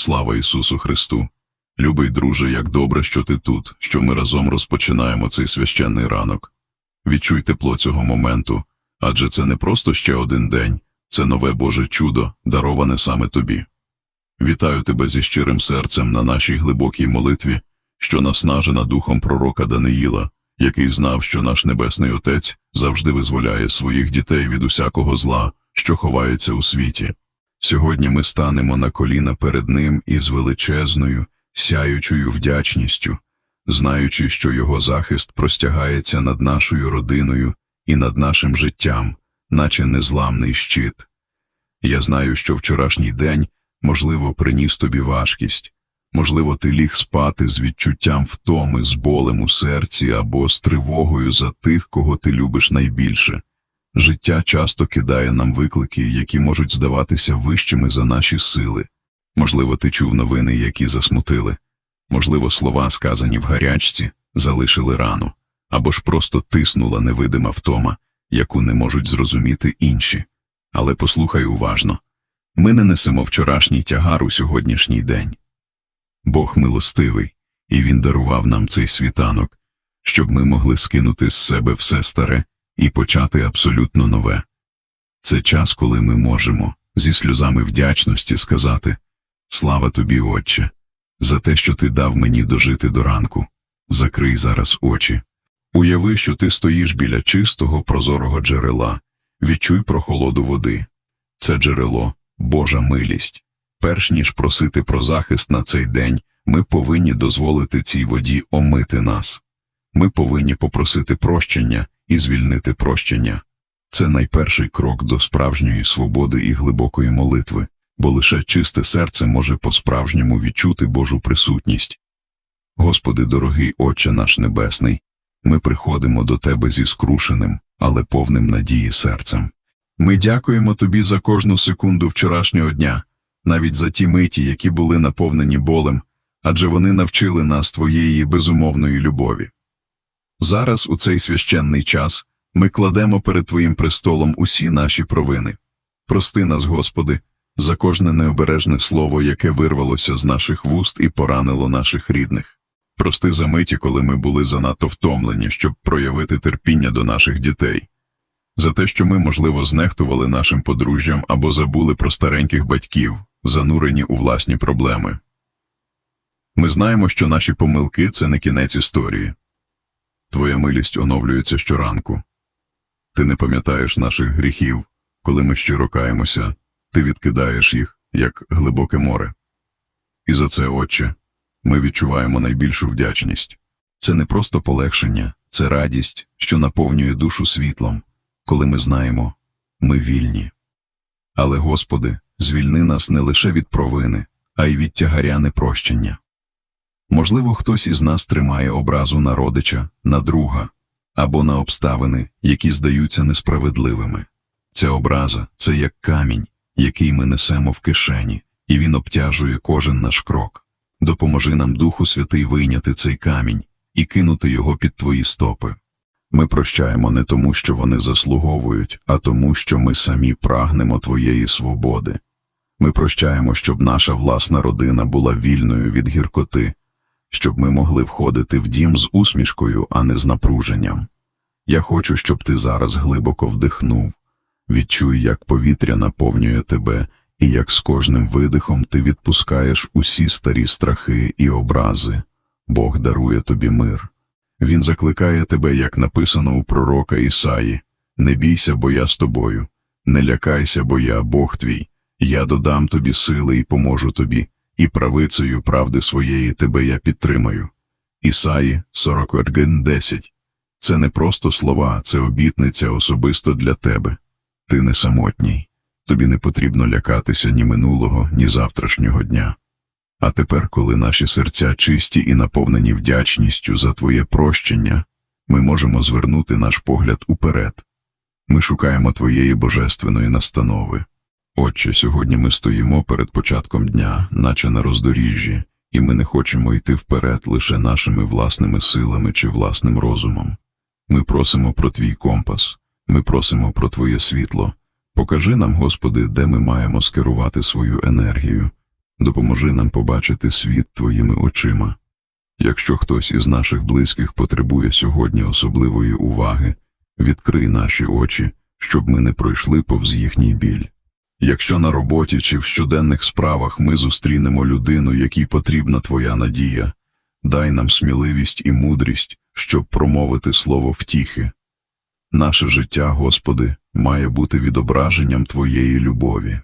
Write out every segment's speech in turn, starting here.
Слава Ісусу Христу! Любий друже, як добре, що ти тут, що ми разом розпочинаємо цей священний ранок. Відчуй тепло цього моменту, адже це не просто ще один день, це нове Боже чудо, дароване саме тобі. Вітаю тебе зі щирим серцем на нашій глибокій молитві, що наснажена духом пророка Даниїла, який знав, що наш Небесний Отець завжди визволяє своїх дітей від усякого зла, що ховається у світі. Сьогодні ми станемо на коліна перед Ним із величезною, сяючою вдячністю, знаючи, що Його захист простягається над нашою родиною і над нашим життям, наче незламний щит. Я знаю, що вчорашній день, можливо, приніс тобі важкість, можливо, ти ліг спати з відчуттям втоми, з болем у серці або з тривогою за тих, кого ти любиш найбільше. Життя часто кидає нам виклики, які можуть здаватися вищими за наші сили. Можливо, ти чув новини, які засмутили, можливо, слова, сказані в гарячці, залишили рану, або ж просто тиснула невидима втома, яку не можуть зрозуміти інші. Але послухай уважно ми не несемо вчорашній тягар у сьогоднішній день. Бог милостивий, і Він дарував нам цей світанок, щоб ми могли скинути з себе все старе і почати абсолютно нове. Це час, коли ми можемо зі сльозами вдячності сказати Слава тобі, Отче, за те, що ти дав мені дожити до ранку. Закрий зараз очі. Уяви, що ти стоїш біля чистого, прозорого джерела, відчуй прохолоду води. Це джерело Божа милість. Перш ніж просити про захист на цей день, ми повинні дозволити цій воді омити нас. Ми повинні попросити прощення і звільнити прощення. Це найперший крок до справжньої свободи і глибокої молитви, бо лише чисте серце може по-справжньому відчути Божу присутність. Господи, дорогий Отче наш Небесний, ми приходимо до Тебе зі скрушеним, але повним надії серцем. Ми дякуємо Тобі за кожну секунду вчорашнього дня, навіть за ті миті, які були наповнені болем, адже вони навчили нас Твоєї безумовної любові. Зараз, у цей священний час, ми кладемо перед Твоїм престолом усі наші провини. Прости нас, Господи, за кожне необережне слово, яке вирвалося з наших вуст і поранило наших рідних. Прости за миті, коли ми були занадто втомлені, щоб проявити терпіння до наших дітей, за те, що ми, можливо, знехтували нашим подружжям або забули про стареньких батьків, занурені у власні проблеми. Ми знаємо, що наші помилки це не кінець історії. Твоя милість оновлюється щоранку. Ти не пам'ятаєш наших гріхів, коли ми щиро каємося, ти відкидаєш їх, як глибоке море. І за це, Отче, ми відчуваємо найбільшу вдячність. Це не просто полегшення, це радість, що наповнює душу світлом, коли ми знаємо, ми вільні. Але, Господи, звільни нас не лише від провини, а й від тягаря непрощення. Можливо, хтось із нас тримає образу на родича, на друга або на обставини, які здаються несправедливими. Ця образа це як камінь, який ми несемо в кишені, і він обтяжує кожен наш крок. Допоможи нам, Духу Святий, вийняти цей камінь і кинути його під твої стопи. Ми прощаємо не тому, що вони заслуговують, а тому, що ми самі прагнемо твоєї свободи. Ми прощаємо, щоб наша власна родина була вільною від гіркоти, щоб ми могли входити в дім з усмішкою, а не з напруженням. Я хочу, щоб ти зараз глибоко вдихнув, відчуй, як повітря наповнює тебе, і як з кожним видихом ти відпускаєш усі старі страхи і образи. Бог дарує тобі мир. Він закликає тебе, як написано у пророка Ісаї Не бійся, бо я з тобою, не лякайся, бо я Бог твій, я додам тобі сили і поможу тобі, і правицею правди своєї тебе я підтримаю. Ісаї 41.10 Це не просто слова, це обітниця особисто для тебе. Ти не самотній, тобі не потрібно лякатися ні минулого, ні завтрашнього дня. А тепер, коли наші серця чисті і наповнені вдячністю за Твоє прощення, ми можемо звернути наш погляд уперед. Ми шукаємо Твоєї божественної настанови. Отче, сьогодні ми стоїмо перед початком дня, наче на роздоріжжі, і ми не хочемо йти вперед лише нашими власними силами чи власним розумом. Ми просимо про Твій компас, ми просимо про Твоє світло. Покажи нам, Господи, де ми маємо скерувати свою енергію допоможи нам побачити світ твоїми очима. Якщо хтось із наших близьких потребує сьогодні особливої уваги, відкрий наші очі, щоб ми не пройшли повз їхній біль. Якщо на роботі чи в щоденних справах ми зустрінемо людину, якій потрібна твоя надія, дай нам сміливість і мудрість, щоб промовити слово втіхи. Наше життя, Господи, має бути відображенням Твоєї любові.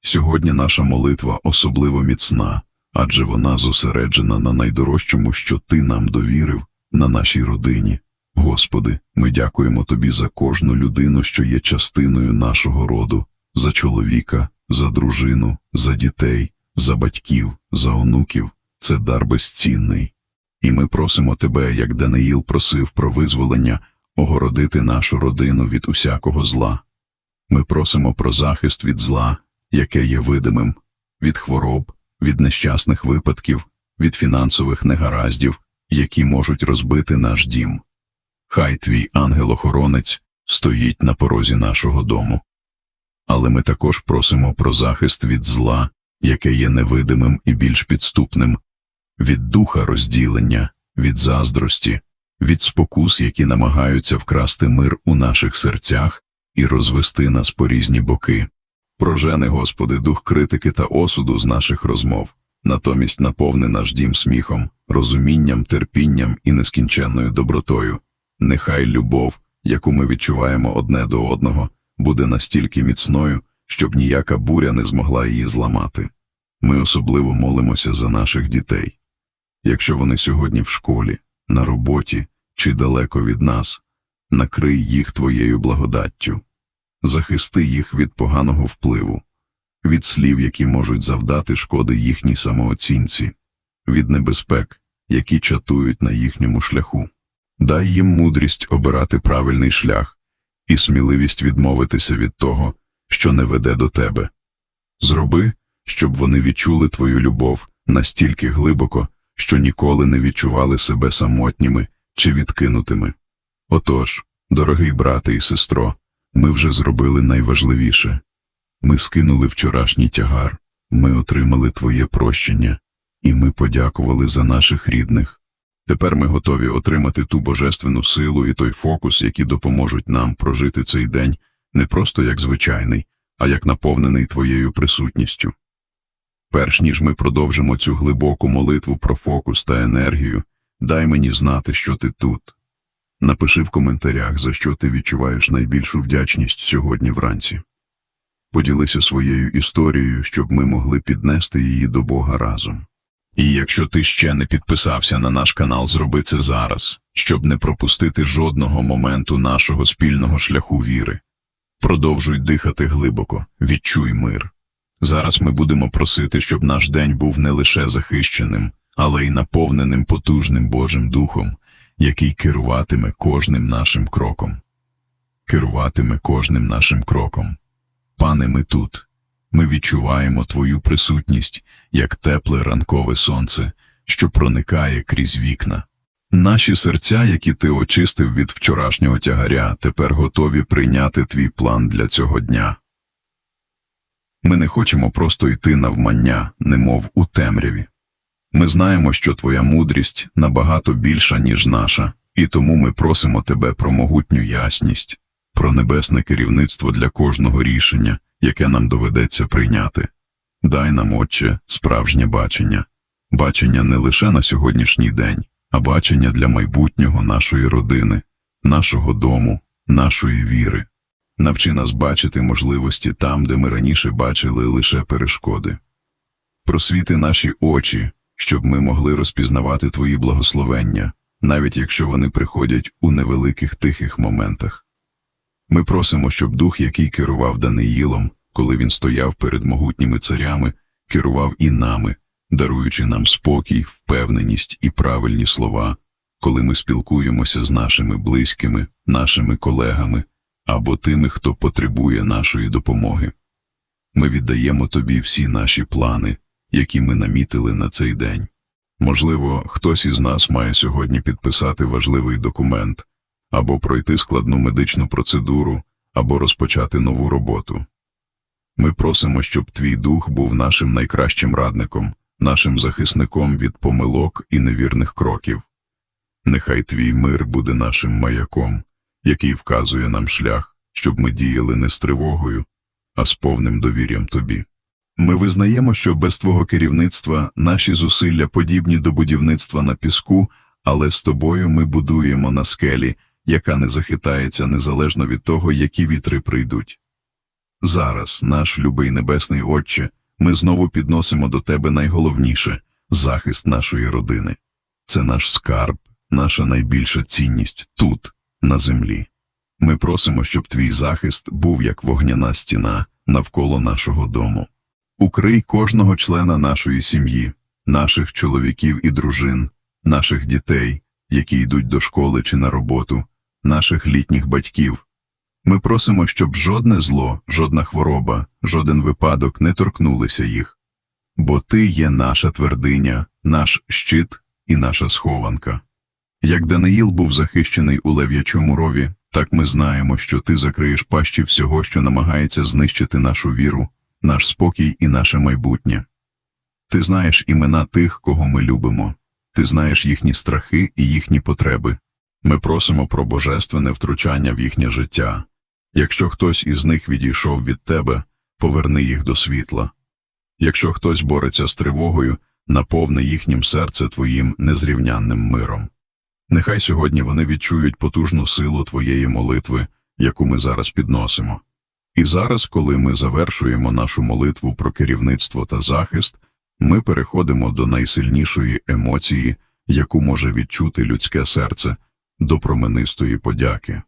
Сьогодні наша молитва особливо міцна, адже вона зосереджена на найдорожчому, що Ти нам довірив, на нашій родині. Господи, ми дякуємо Тобі за кожну людину, що є частиною нашого роду, за чоловіка, за дружину, за дітей, за батьків, за онуків. Це дар безцінний. І ми просимо Тебе, як Даниїл просив про визволення, огородити нашу родину від усякого зла. Ми просимо про захист від зла, яке є видимим, від хвороб, від нещасних випадків, від фінансових негараздів, які можуть розбити наш дім. Хай твій ангел-охоронець стоїть на порозі нашого дому. Але ми також просимо про захист від зла, яке є невидимим і більш підступним, від духа розділення, від заздрості, від спокус, які намагаються вкрасти мир у наших серцях і розвести нас по різні боки. Прожени, Господи, дух критики та осуду з наших розмов, натомість наповни наш дім сміхом, розумінням, терпінням і нескінченною добротою. Нехай любов, яку ми відчуваємо одне до одного, буде настільки міцною, щоб ніяка буря не змогла її зламати. Ми особливо молимося за наших дітей. Якщо вони сьогодні в школі, на роботі чи далеко від нас, накрий їх твоєю благодаттю, захисти їх від поганого впливу, від слів, які можуть завдати шкоди їхній самооцінці, від небезпек, які чатують на їхньому шляху. Дай їм мудрість обирати правильний шлях і сміливість відмовитися від того, що не веде до тебе. Зроби, щоб вони відчули твою любов настільки глибоко, що ніколи не відчували себе самотніми чи відкинутими. Отож, дорогий брате і сестро, ми вже зробили найважливіше ми скинули вчорашній тягар, ми отримали Твоє прощення, і ми подякували за наших рідних. Тепер ми готові отримати ту божественну силу і той фокус, які допоможуть нам прожити цей день не просто як звичайний, а як наповнений Твоєю присутністю. Перш ніж ми продовжимо цю глибоку молитву про фокус та енергію, дай мені знати, що ти тут. Напиши в коментарях, за що ти відчуваєш найбільшу вдячність сьогодні вранці. Поділися своєю історією, щоб ми могли піднести її до Бога разом. І якщо ти ще не підписався на наш канал, зроби це зараз, щоб не пропустити жодного моменту нашого спільного шляху віри. Продовжуй дихати глибоко, відчуй мир. Зараз ми будемо просити, щоб наш день був не лише захищеним, але й наповненим потужним Божим Духом, який керуватиме кожним нашим кроком. Керуватиме кожним нашим кроком. Пане, ми тут. Ми відчуваємо Твою присутність, як тепле ранкове сонце, що проникає крізь вікна. Наші серця, які ти очистив від вчорашнього тягаря, тепер готові прийняти твій план для цього дня. Ми не хочемо просто йти навмання, немов у темряві. Ми знаємо, що твоя мудрість набагато більша, ніж наша, і тому ми просимо тебе про могутню ясність, про небесне керівництво для кожного рішення, яке нам доведеться прийняти. Дай нам, Отче, справжнє бачення, бачення не лише на сьогоднішній день, а бачення для майбутнього нашої родини, нашого дому, нашої віри. Навчи нас бачити можливості там, де ми раніше бачили лише перешкоди. Просвіти наші очі, щоб ми могли розпізнавати Твої благословення, навіть якщо вони приходять у невеликих тихих моментах. Ми просимо, щоб дух, який керував Даниїлом, коли він стояв перед могутніми царями, керував і нами, даруючи нам спокій, впевненість і правильні слова, коли ми спілкуємося з нашими близькими, нашими колегами або тими, хто потребує нашої допомоги. Ми віддаємо тобі всі наші плани, які ми намітили на цей день. Можливо, хтось із нас має сьогодні підписати важливий документ або пройти складну медичну процедуру, або розпочати нову роботу. Ми просимо, щоб твій дух був нашим найкращим радником, нашим захисником від помилок і невірних кроків. Нехай твій мир буде нашим маяком, який вказує нам шлях, щоб ми діяли не з тривогою, а з повним довір'ям тобі. Ми визнаємо, що без твого керівництва наші зусилля подібні до будівництва на піску, але з тобою ми будуємо на скелі, яка не захитається незалежно від того, які вітри прийдуть. Зараз, наш любий небесний Отче, ми знову підносимо до тебе найголовніше захист нашої родини. Це наш скарб, наша найбільша цінність тут, на землі. Ми просимо, щоб твій захист був як вогняна стіна навколо нашого дому. Укрий кожного члена нашої сім'ї, наших чоловіків і дружин, наших дітей, які йдуть до школи чи на роботу, наших літніх батьків. Ми просимо, щоб жодне зло, жодна хвороба, жоден випадок не торкнулися їх. Бо ти є наша твердиня, наш щит і наша схованка. Як Даниїл був захищений у лев'ячому рові, так ми знаємо, що ти закриєш пащі всього, що намагається знищити нашу віру, наш спокій і наше майбутнє. Ти знаєш імена тих, кого ми любимо, ти знаєш їхні страхи і їхні потреби. Ми просимо про божественне втручання в їхнє життя. Якщо хтось із них відійшов від тебе, поверни їх до світла. Якщо хтось бореться з тривогою, наповни їхнім серце твоїм незрівнянним миром. Нехай сьогодні вони відчують потужну силу твоєї молитви, яку ми зараз підносимо. І зараз, коли ми завершуємо нашу молитву про керівництво та захист, ми переходимо до найсильнішої емоції, яку може відчути людське серце, до променистої подяки.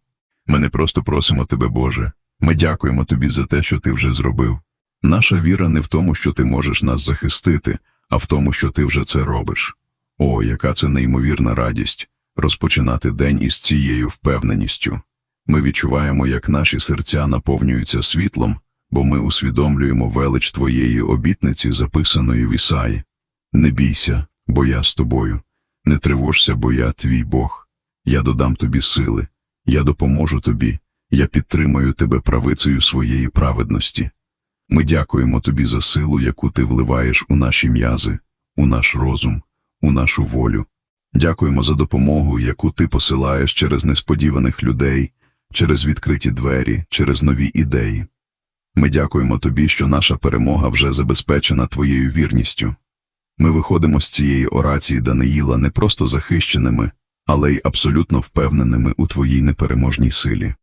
Ми не просто просимо тебе, Боже, ми дякуємо тобі за те, що ти вже зробив. Наша віра не в тому, що ти можеш нас захистити, а в тому, що ти вже це робиш. О, яка це неймовірна радість розпочинати день із цією впевненістю. Ми відчуваємо, як наші серця наповнюються світлом, бо ми усвідомлюємо велич твоєї обітниці, записаної в Ісаї. Не бійся, бо я з тобою, не тривожся, бо я твій Бог. Я додам тобі сили, я допоможу тобі, я підтримаю тебе правицею своєї праведності. Ми дякуємо тобі за силу, яку ти вливаєш у наші м'язи, у наш розум, у нашу волю. Дякуємо за допомогу, яку ти посилаєш через несподіваних людей, через відкриті двері, через нові ідеї. Ми дякуємо тобі, що наша перемога вже забезпечена твоєю вірністю. Ми виходимо з цієї орації Даниїла не просто захищеними, але й абсолютно впевненими у твоїй непереможній силі.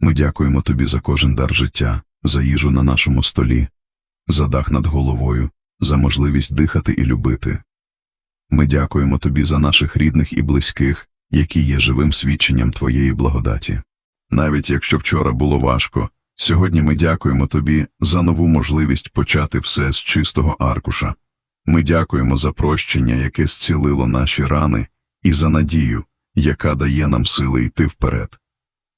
Ми дякуємо тобі за кожен дар життя, за їжу на нашому столі, за дах над головою, за можливість дихати і любити. Ми дякуємо тобі за наших рідних і близьких, які є живим свідченням твоєї благодаті. Навіть якщо вчора було важко, сьогодні ми дякуємо тобі за нову можливість почати все з чистого аркуша. Ми дякуємо за прощення, яке зцілило наші рани, і за надію, яка дає нам сили йти вперед.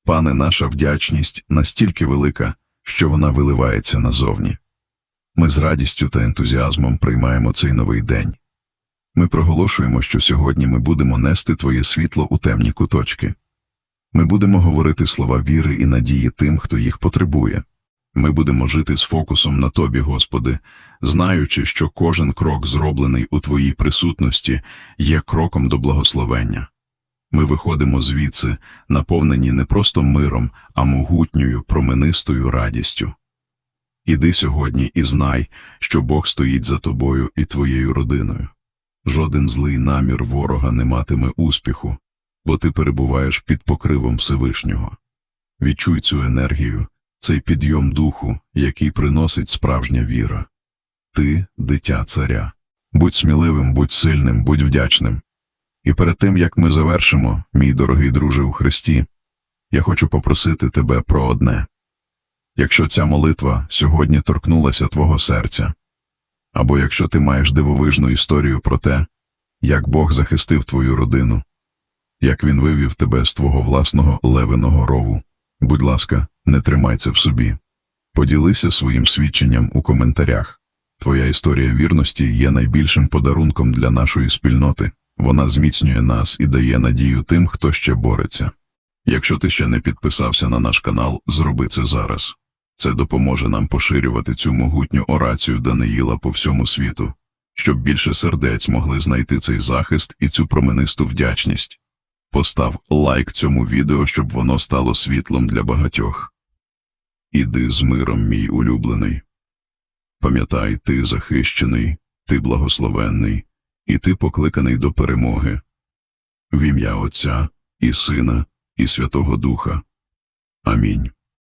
Пане, наша вдячність настільки велика, що вона виливається назовні. Ми з радістю та ентузіазмом приймаємо цей новий день. Ми проголошуємо, що сьогодні ми будемо нести Твоє світло у темні куточки. Ми будемо говорити слова віри і надії тим, хто їх потребує. Ми будемо жити з фокусом на Тобі, Господи, знаючи, що кожен крок, зроблений у Твоїй присутності, є кроком до благословення. Ми виходимо звідси, наповнені не просто миром, а могутньою, променистою радістю. Іди сьогодні і знай, що Бог стоїть за тобою і твоєю родиною. Жоден злий намір ворога не матиме успіху, бо ти перебуваєш під покривом Всевишнього. Відчуй цю енергію, цей підйом духу, який приносить справжня віра. Ти дитя царя. Будь сміливим, будь сильним, будь вдячним. І перед тим, як ми завершимо, мій дорогий друже у Христі, я хочу попросити тебе про одне. Якщо ця молитва сьогодні торкнулася твого серця, або якщо ти маєш дивовижну історію про те, як Бог захистив твою родину, як він вивів тебе з твого власного левиного рову, будь ласка, не тримай це в собі. Поділися своїм свідченням у коментарях. Твоя історія вірності є найбільшим подарунком для нашої спільноти. Вона зміцнює нас і дає надію тим, хто ще бореться. Якщо ти ще не підписався на наш канал, зроби це зараз. Це допоможе нам поширювати цю могутню орацію Даниїла по всьому світу, щоб більше сердець могли знайти цей захист і цю променисту вдячність. Постав лайк цьому відео, щоб воно стало світлом для багатьох. Іди з миром, мій улюблений. Пам'ятай, ти захищений, ти благословенний, і ти покликаний до перемоги. В ім'я Отця і Сина, і Святого Духа. Амінь.